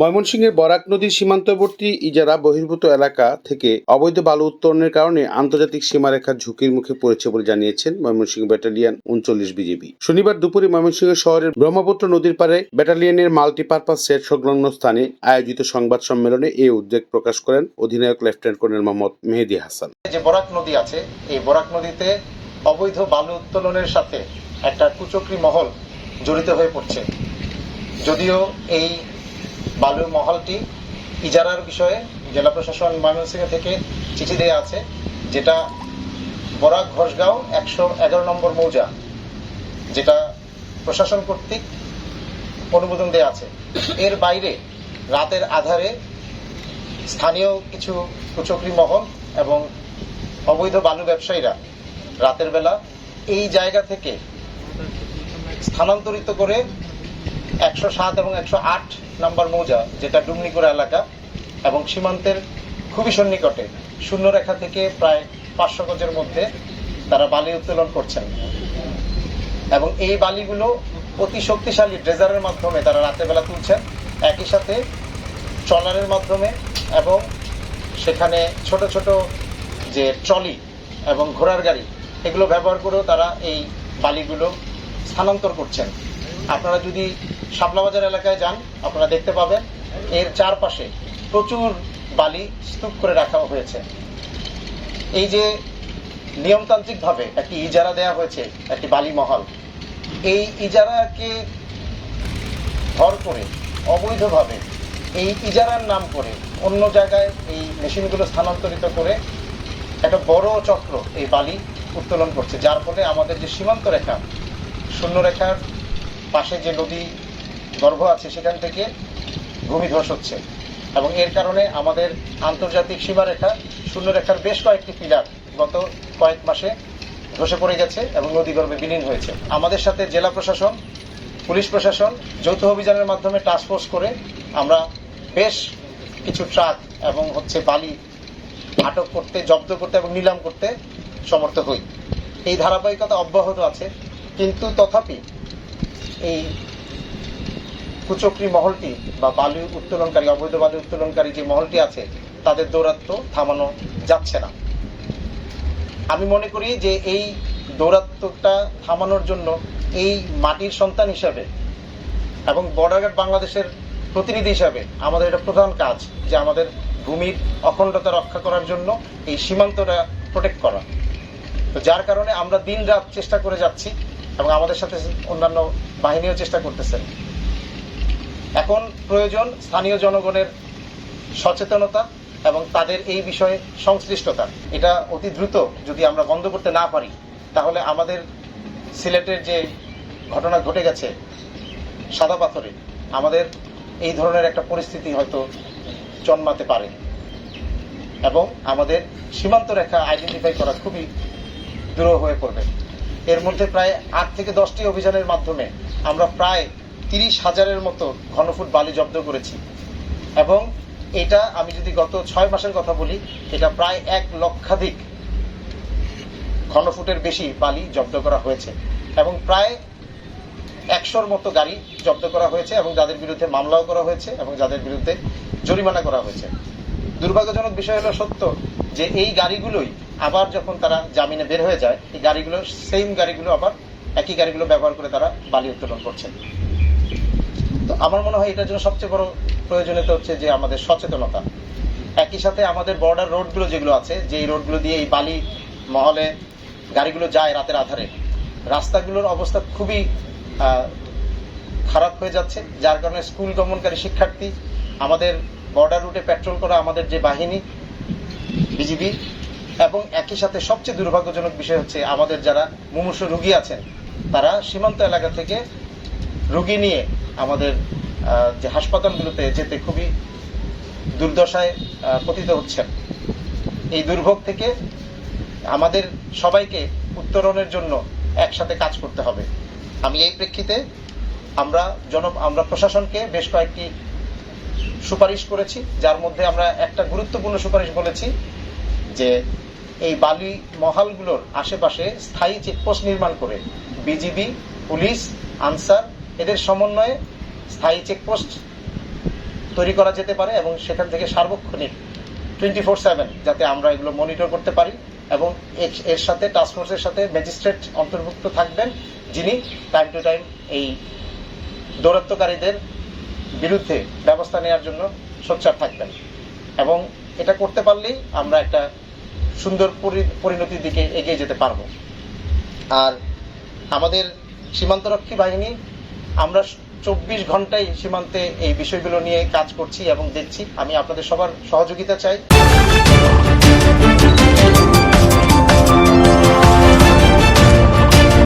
ময়মনসিংহের বরাক নদীর সীমান্তবর্তী ইজারা বহির্ভূত এলাকা থেকে অবৈধ বালু উত্তোলনের কারণে আন্তর্জাতিক সীমারেখার ঝুঁকির মুখে পড়েছে বলে জানিয়েছেন ময়মনসিংহ ব্যাটালিয়ান উনচল্লিশ বিজিবি। শনিবার দুপুরে ময়মনসিংহ শহরের ব্রহ্মপুত্র নদীর পারে ব্যাটালিয়নের মাল্টিপারপাস সেট সংলগ্ন স্থানে আয়োজিত সংবাদ সম্মেলনে এই উদ্বেগ প্রকাশ করেন অধিনায়ক লেফটেন্যান্ট কর্নেল মোহাম্মদ মেহেদি হাসান। যে বরাক নদী আছে, এই বরাক নদীতে অবৈধ বালু উত্তোলনের সাথে একটা কুচক্রি মহল জড়িত হয়ে পড়ছে। যদিও এই বালু মহলটি ইজারার বিষয়ে জেলা প্রশাসন ময়মনসিংহ থেকে চিঠি দেওয়া আছে, যেটা বরাক ঘোষগাঁও একশো এগারো নম্বর মৌজা, যেটা প্রশাসন কর্তৃক অনুমোদন দেওয়া আছে। এর বাইরে রাতের আধারে স্থানীয় কিছু কুচক্রি মহল এবং অবৈধ বালু ব্যবসায়ীরা রাতের বেলা এই জায়গা থেকে স্থানান্তরিত করে একশো সাত এবং একশো আট নম্বর মৌজা, যেটা ডুমনিকুড়া এলাকা এবং সীমান্তের খুবই সন্নিকটে শূন্যরেখা থেকে প্রায় পাঁচশো গজের মধ্যে তারা বালি উত্তোলন করছেন। এবং এই বালিগুলো অতি শক্তিশালী ড্রেজারের মাধ্যমে তারা রাতের বেলা তুলছেন। একই সাথে ট্রলারের মাধ্যমে এবং সেখানে ছোট ছোট যে ট্রলি এবং ঘোড়ার গাড়ি, এগুলো ব্যবহার করেও তারা এই বালিগুলো স্থানান্তর করছেন। আপনারা যদি শাপলাবাজার এলাকায় যান, আপনারা দেখতে পাবেন। এর চারপাশে প্রচুর বালি স্তূপ করে রাখা হয়েছে। এই যে নিয়মতান্ত্রিকভাবে একটি ইজারা দেয়া হয়েছে, একটি বালি মহল, এই ইজারাকে ভর করে, অবৈধভাবে এই ইজারার নাম করে অন্য জায়গায় এই মেশিনগুলো স্থানান্তরিত করে একটা বড় চক্র এই বালি উত্তোলন করছে। যার ফলে আমাদের যে সীমান্ত রেখা শূন্য রেখার পাশে যে নদী গর্ভ আছে সেখান থেকে ভূমিধস হচ্ছে। এবং এর কারণে আমাদের আন্তর্জাতিক সীমারেখা শূন্যরেখার বেশ কয়েকটি পিলার গত কয়েক মাসে ধসে পড়ে গেছে এবং নদীগর্ভে বিলীন হয়েছে। আমাদের সাথে জেলা প্রশাসন, পুলিশ প্রশাসন, যৌথ অভিযানের মাধ্যমে টাস্কফোর্স করে আমরা বেশ কিছু ট্রাক এবং হচ্ছে বালি আটক করতে, জব্দ করতে এবং নিলাম করতে সমর্থ হই। এই ধারাবাহিকতা অব্যাহত আছে, কিন্তু তথাপি এই কুচক্রি মহলটি বা বালু উত্তোলনকারী, অবৈধ বালু উত্তোলনকারী যে মহলটি আছে, তাদের দৌরাত্ম থামানো যাচ্ছে না। আমি মনে করি যে এই দৌরাত্মটা থামানোর জন্য এই মাটির সন্তান হিসাবে এবং বর্ডার গার্ড বাংলাদেশের প্রতিনিধি হিসাবে আমাদের এটা প্রধান কাজ যে আমাদের ভূমির অখণ্ডতা রক্ষা করার জন্য এই সীমান্তটা প্রোটেক্ট করা। তো যার কারণে আমরা দিন রাত চেষ্টা করে যাচ্ছি এবং আমাদের সাথে অন্যান্য বাহিনীও চেষ্টা করতেছেন এখন প্রয়োজন স্থানীয় জনগণের সচেতনতা এবং তাদের এই বিষয়ে সংশ্লিষ্টতা। এটা অতি দ্রুত যদি আমরা বন্ধ করতে না পারি, তাহলে আমাদের সিলেটের যে ঘটনা ঘটে গেছে সাদা পাথরে, আমাদের এই ধরনের একটা পরিস্থিতি হয়তো জন্মাতে পারে এবং আমাদের সীমান্ত রেখা আইডেন্টিফাই করা খুবই দূর হয়ে পড়বে। এর মধ্যে প্রায় আট থেকে দশটি অভিযানের মাধ্যমে আমরা প্রায় তিরিশ হাজারের মতো ঘনফুট বালি জব্দ করেছি। এবং এটা আমি যদি গত ছয় মাসের কথা বলি, এটা প্রায় এক লক্ষাধিক ঘনফুটের বেশি বালি জব্দ করা হয়েছে। এবং প্রায় একশোর মতো গাড়ি জব্দ করা হয়েছে এবং যাদের বিরুদ্ধে মামলাও করা হয়েছে এবং যাদের বিরুদ্ধে জরিমানা করা হয়েছে। দুর্ভাগ্যজনক বিষয় হলো সত্য যে এই গাড়িগুলোই আবার যখন তারা জামিনে বের হয়ে যায়, এই গাড়িগুলো সেম গাড়িগুলো আবার একই গাড়িগুলো ব্যবহার করে তারা বালি উত্তোলন করছে আমার মনে হয় এটার জন্য সবচেয়ে বড় প্রয়োজনীয়তা হচ্ছে যে আমাদের সচেতনতা। একই সাথে আমাদের বর্ডার রোডগুলো যেগুলো আছে যে এই রোডগুলো দিয়ে এই বালি মহলে গাড়িগুলো যায় রাতের আধারে, রাস্তাগুলোর অবস্থা খুবই খারাপ হয়ে যাচ্ছে, যার কারণে স্কুল গমনকারী শিক্ষার্থী, আমাদের বর্ডার রুটে পেট্রোল করা আমাদের যে বাহিনী বিজিবি এবং একই সাথে সবচেয়ে দুর্ভাগ্যজনক বিষয় হচ্ছে আমাদের যারা মুমূর্ষ রুগী আছেন, তারা সীমান্ত এলাকা থেকে রুগী নিয়ে আমাদের যে হাসপাতালগুলোতে যেতে খুবই দুর্দশায় পতিত হচ্ছেন। এই দুর্ভোগ থেকে আমাদের সবাইকে উত্তরণের জন্য একসাথে কাজ করতে হবে। আমি এই প্রেক্ষিতে আমরা জন আমরা প্রশাসনকে বেশ কয়েকটি সুপারিশ করেছি, যার মধ্যে আমরা একটা গুরুত্বপূর্ণ সুপারিশ বলেছি যে এই বালি মহালগুলোর আশেপাশে স্থায়ী চেকপোস্ট নির্মাণ করে বিজিবি, পুলিশ, আনসার এদের সমন্বয়ে স্থায়ী চেকপোস্ট তৈরি করা যেতে পারে এবং সেখান থেকে সার্বক্ষণিক টোয়েন্টি ফোর সেভেন যাতে আমরা এগুলো মনিটর করতে পারি এবং এর- সাথে টাস্কফোর্সের সাথে ম্যাজিস্ট্রেট অন্তর্ভুক্ত থাকবেন যিনি টাইম টু টাইম এই দৌরাত্মকারীদের বিরুদ্ধে ব্যবস্থা নেওয়ার জন্য সোচ্চার থাকবেন। এবং এটা করতে পারলেই আমরা একটা সুন্দর পরি- পরিণতির দিকে এগিয়ে যেতে পারব। আর আমাদের সীমান্তরক্ষী বাহিনী আমরা চব্বিশ ঘন্টাই সীমান্তে এই বিষয়গুলো নিয়ে কাজ করছি এবং দেখছি। আমি আপনাদের সবার সহযোগিতা চাই।